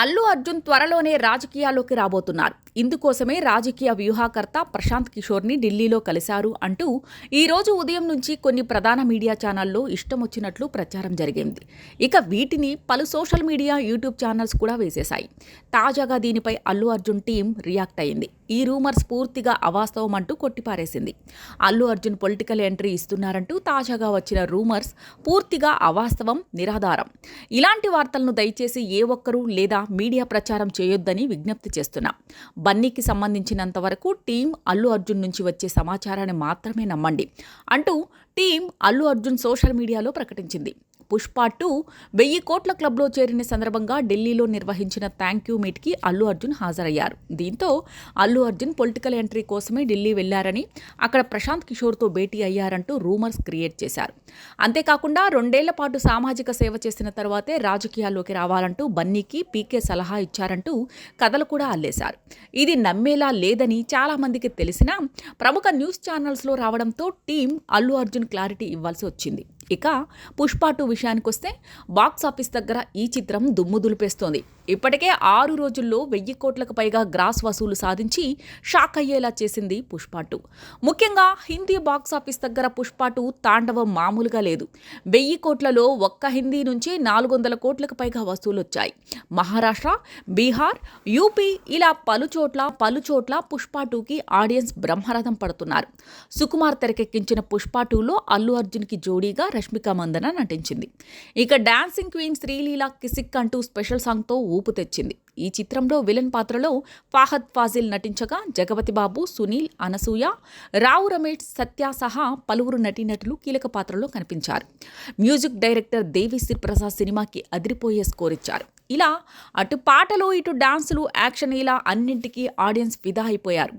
అల్లు అర్జున్ త్వరలోనే రాజకీయాల్లోకి రాబోతున్నారు. ఇందుకోసమే రాజకీయ వ్యూహాకర్త ప్రశాంత్ కిషోర్ని ఢిల్లీలో కలిశారు అంటూ ఈరోజు ఉదయం నుంచి కొన్ని ప్రధాన మీడియా ఛానల్లో ఇష్టం వచ్చినట్లు ప్రచారం జరిగింది. ఇక వీటిని పలు సోషల్ మీడియా యూట్యూబ్ ఛానల్స్ కూడా వేసేశాయి. తాజాగా దీనిపై అల్లు అర్జున్ టీం రియాక్ట్ అయింది. ఈ రూమర్స్ పూర్తిగా అవాస్తవం అంటూ కొట్టిపారేసింది. అల్లు అర్జున్ పొలిటికల్ ఎంట్రీ ఇస్తున్నారంటూ తాజాగా వచ్చిన రూమర్స్ పూర్తిగా అవాస్తవం నిరాధారం. ఇలాంటి వార్తలను దయచేసి ఏ ఒక్కరూ లేదా మీడియా ప్రచారం చేయొద్దని విజ్ఞప్తి చేస్తున్నా. బన్నీకి సంబంధించినంత వరకు టీం అల్లు అర్జున్ నుంచి వచ్చే సమాచారాన్ని మాత్రమే నమ్మండి అంటూ టీం అల్లు అర్జున్ సోషల్ మీడియాలో ప్రకటించింది. పుష్ప టూ వెయ్యి కోట్ల క్లబ్లో చేరిన సందర్భంగా ఢిల్లీలో నిర్వహించిన థ్యాంక్ యూ మీట్కి అల్లు అర్జున్ హాజరయ్యారు. దీంతో అల్లు అర్జున్ పొలిటికల్ ఎంట్రీ కోసమే ఢిల్లీ వెళ్ళారని అక్కడ ప్రశాంత్ కిషోర్తో భేటీ అయ్యారంటూ రూమర్స్ క్రియేట్ చేశారు. అంతేకాకుండా రెండేళ్ళ పాటు సామాజిక సేవ చేసిన తర్వాతే రాజకీయాల్లోకి రావాలంటూ బన్నీకి పీకే సలహా ఇచ్చారంటూ కథలు కూడా అల్లేశారు. ఇది నమ్మేలా లేదని చాలామందికి తెలిసినా ప్రముఖ న్యూస్ ఛానల్స్లో రావడంతో టీం అల్లు అర్జున్ క్లారిటీ ఇవ్వాల్సి వచ్చింది. ఇక పుష్ప టూ విషయానికొస్తే బాక్స్ ఆఫీస్ దగ్గర ఈ చిత్రం దుమ్ము దులిపేస్తోంది. ఇప్పటికే ఆరు రోజుల్లో వెయ్యి కోట్లకు పైగా గ్రాస్ వసూలు సాధించి షాక్ అయ్యేలా చేసింది పుష్ప టూ ముఖ్యంగా హిందీ బాక్స్ ఆఫీస్ దగ్గర పుష్ప టూ తాండవం మామూలుగా లేదు. వెయ్యి కోట్లలో ఒక్క హిందీ నుంచి నాలుగు వందల కోట్లకు పైగా వసూలు వచ్చాయి మహారాష్ట్ర బీహార్ యూపీ ఇలా పలుచోట్ల పలుచోట్ల పుష్ప టూకి ఆడియన్స్ బ్రహ్మరథం పడుతున్నారు. సుకుమార్ తెరకెక్కించిన పుష్ప టూలో అల్లు అర్జున్కి జోడీగా రష్మిక మందన నటించింది. ఇక డాన్సింగ్ క్వీన్ శ్రీలీల కిసిక్ అంటూ స్పెషల్ సాంగ్తో ఊపు తెచ్చింది. ఈ చిత్రంలో విలన్ పాత్రలో ఫాహద్ ఫాజిల్ నటించగా జగపతి బాబు సునీల్ అనసూయ రావు రమేష్ సత్య సహా పలువురు నటీనటులు కీలక పాత్రలో కనిపించారు. మ్యూజిక్ డైరెక్టర్ దేవిశ్రీ ప్రసాద్ సినిమాకి అదిరిపోయే స్కోర్ ఇచ్చారు. ఇలా అటు పాటలు ఇటు డాన్సులు యాక్షన్ ఇలా అన్నింటికీ ఆడియన్స్ ఫిదా అయిపోయారు.